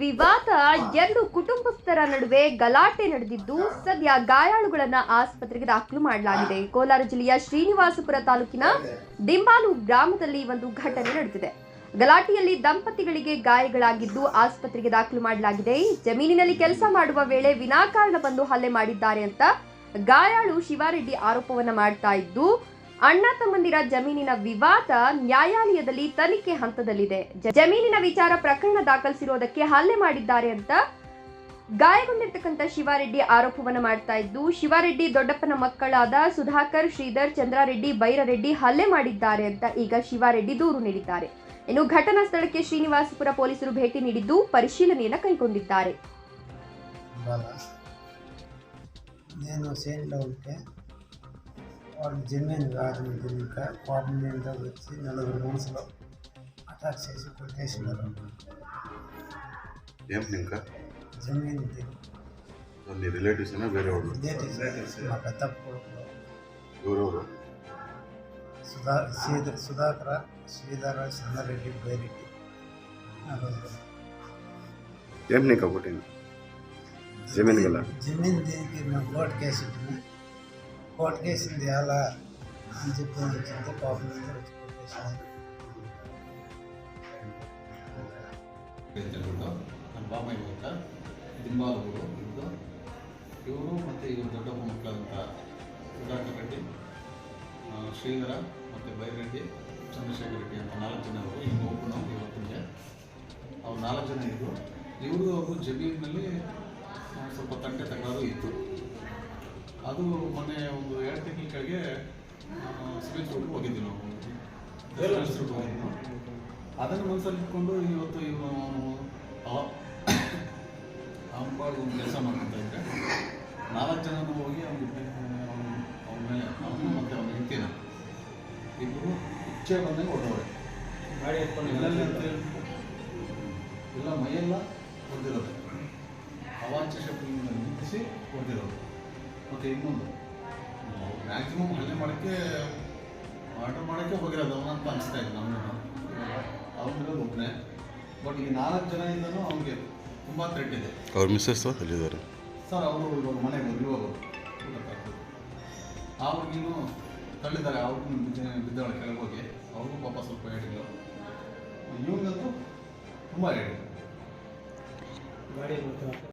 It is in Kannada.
ವಿವಾದ ಎರಡು ಕುಟುಂಬಸ್ಥರ ನಡುವೆ ಗಲಾಟೆ ನಡೆದಿದ್ದು ಸದ್ಯ ಗಾಯಾಳುಗಳನ್ನ ಆಸ್ಪತ್ರೆಗೆ ದಾಖಲು ಮಾಡಲಾಗಿದೆ. ಕೋಲಾರ ಜಿಲ್ಲೆಯ ಶ್ರೀನಿವಾಸಪುರ ತಾಲೂಕಿನ ದಿಂಬಾಲು ಗ್ರಾಮದಲ್ಲಿ ಒಂದು ಘಟನೆ ನಡೆದಿದೆ. ಗಲಾಟೆಯಲ್ಲಿ ದಂಪತಿಗಳಿಗೆ ಗಾಯಗಳಾಗಿದ್ದು ಆಸ್ಪತ್ರೆಗೆ ದಾಖಲು ಮಾಡಲಾಗಿದೆ. ಜಮೀನಿನಲ್ಲಿ ಕೆಲಸ ಮಾಡುವ ವೇಳೆ ವಿನಾಕಾರಣ ಬಂದು ಹಲ್ಲೆ ಮಾಡಿದ್ದಾರೆ ಅಂತ ಗಾಯಾಳು ಶಿವಾರೆಡ್ಡಿ ಆರೋಪವನ್ನ ಮಾಡ್ತಾ ಇದ್ದು ಅಣ್ಣ ತಮ್ಮಂದಿರ ಜಮೀನಿನ ವಿವಾದ ನ್ಯಾಯಾಲಯದಲ್ಲಿ ತನಿಖೆ ಹಂತದಲ್ಲಿದೆ. ಜಮೀನಿನ ವಿಚಾರ ಪ್ರಕರಣ ದಾಖಲಿಸಿರೋದಕ್ಕೆ ಹಲ್ಲೆ ಮಾಡಿದ್ದಾರೆ ಅಂತ ಗಾಯಗೊಂಡಿರ್ತಕ್ಕಂಥ ಶಿವಾರೆಡ್ಡಿ ಆರೋಪವನ್ನು ಮಾಡ್ತಾ ಇದ್ದು, ಶಿವಾರೆಡ್ಡಿ ದೊಡ್ಡಪ್ಪನ ಮಕ್ಕಳಾದ ಸುಧಾಕರ್, ಶ್ರೀಧರ್, ಚಂದ್ರಾರೆಡ್ಡಿ, ಬೈರರೆಡ್ಡಿ ಹಲ್ಲೆ ಮಾಡಿದ್ದಾರೆ ಅಂತ ಈಗ ಶಿವಾರೆಡ್ಡಿ ದೂರು ನೀಡಿದ್ದಾರೆ. ಇನ್ನು ಘಟನಾ ಸ್ಥಳಕ್ಕೆ ಶ್ರೀನಿವಾಸಪುರ ಪೊಲೀಸರು ಭೇಟಿ ನೀಡಿದ್ದು, ಪರಿಶೀಲನೆಯನ್ನು ಕೈಗೊಂಡಿದ್ದಾರೆ. వాళ్ళు జమీన్ కాదు ఇది ఇంకా కోపం మీద వచ్చి నలుగురు మనుషులు అటాక్ చేసి కొట్టేసినారు ఏం ఇంకా జమీన్ ఇది నీ రిలేటివ్స్ అయినా వేరే వాళ్ళు రిలేటివ్స్ మా పెద్ద కొడుకు ఎవరెవరు సుధా శ్రీధర్ సుధాకర శ్రీధర చంద్రారెడ్డి బైరెడ్డి నలుగురు ఏం నీకు కొట్టింది జమీన్ గల జమీన్ దీనికి మేము కోర్టు కేసు ఇచ్చిన కోర్టు కేసింది అలా అని చెప్పి వచ్చింది కోపం మీద వచ్చి కొట్టేసింది ಹೇಳ್ಬಿಟ್ಟು ನಮ್ಮ ಬಾಮಯ್ಯ ಅಂತ ದಿಂಬಾಲೂರು ಇದ್ದು ಇವರು ಮತ್ತು ಇವರು ದೊಡ್ಡಪ್ಪ ಮಕ್ಕಳಂತ ಸುಧಾಕರ್ ರೆಡ್ಡಿ ಆ, ಶ್ರೀಧರ ಮತ್ತು ಬೈರೆಡ್ಡಿ ಚಂದ್ರಶೇಖರ್ ರೆಡ್ಡಿ ಅಂತ ನಾಲ್ಕು ಜನ ಅವರು ಈಗ ಒಬ್ಬನು ಇವತ್ತಿಗೆ ಅವ್ರು ನಾಲ್ಕು ಜನ ಇದ್ದರು ಇವರು ಅವರು ಜಮೀನಿನಲ್ಲಿ ಆ, ಸ್ವಲ್ಪ ತಂಟೆ ತಕರಾರು ಇತ್ತು ಅದು ಮೊನ್ನೆ ಒಂದು ಎರಡು ತಿಂಗಳ ಕೆಳಗೆ ಸಿವಿಲ್ ಹೋಗಿದ್ವಿ ನಾವು. ಅದನ್ನು ಮನಸ್ಸಲ್ಲಿ ಇಟ್ಕೊಂಡು ಇವತ್ತು ಇವನು ಅವನು ಪಾಡು ಒಂದು ಕೆಲಸ ಮಾಡ್ತಾ ಇದ್ದೆ. ನಾಲ್ಕು ಜನನು ಹೋಗಿ ಅವನಿಗೆ ಅವನ ಮೇಲೆ ಅವನು ಮತ್ತು ಅವನ ಹೆಂಡತಿನ. ಇಬ್ಬರು ಇಚ್ಛೆ ಬಂದಂಗೆ ಹೊಡೆದವ್ರೆ ಗಾಡಿ ಎತ್ಕೊಂಡು ಎಲ್ಲೆಲ್ಲಿ ಎಲ್ಲ ಮೈಯೆಲ್ಲ ಹೊಡೆದಿರೋದು ಅವಾಂಚ ಶಕ್ತಿಯಿಂದ ನಿಂತಿಸಿ ಹೊಡೆದಿರೋದು ಮತ್ತು ಇನ್ನೊಂದು. ಮ್ಯಾಕ್ಸಿಮಮ್ ಹಳ್ಳಿ ಮಾಡೋಕ್ಕೆ ಆರ್ಡರ್ ಮಾಡೋಕ್ಕೆ ಹೋಗಿರೋದು ಅವನ ಅಂತ ಅನಿಸ್ತಾ ಇದೆ ನಮ್ಮನ್ನು ಅವನಿರೋದು ಒಬ್ಬನೇ ಬಟ್ ಈ ನಾಲ್ಕು ಜನದಿಂದನೂ ಅವನಿಗೆ ತುಂಬ ಥ್ರೆಟ್ ಇದೆ. ಅವ್ರ ಮಿಸ್ಸಸ್ ಅಲ್ಲಿದ್ದಾರೆ ಸರ್ ಅವರು ಇವಾಗ ಮನೆಗೆ ಇವಾಗ ಹುಡುಗಿನೂ ತಳ್ಳಿದ್ದಾರೆ ಅವ್ರಿಗೂ ಬಿದ್ದಾಳೆ ಕೆಳಗೆ ಹೋಗಿ. ಅವ್ರಿಗೂ ಪಾಪ ಸ್ವಲ್ಪ ಹೇಳಿದ್ರು ಇವನಿಗಂತೂ ತುಂಬ ಹೇಳಿದ್ರು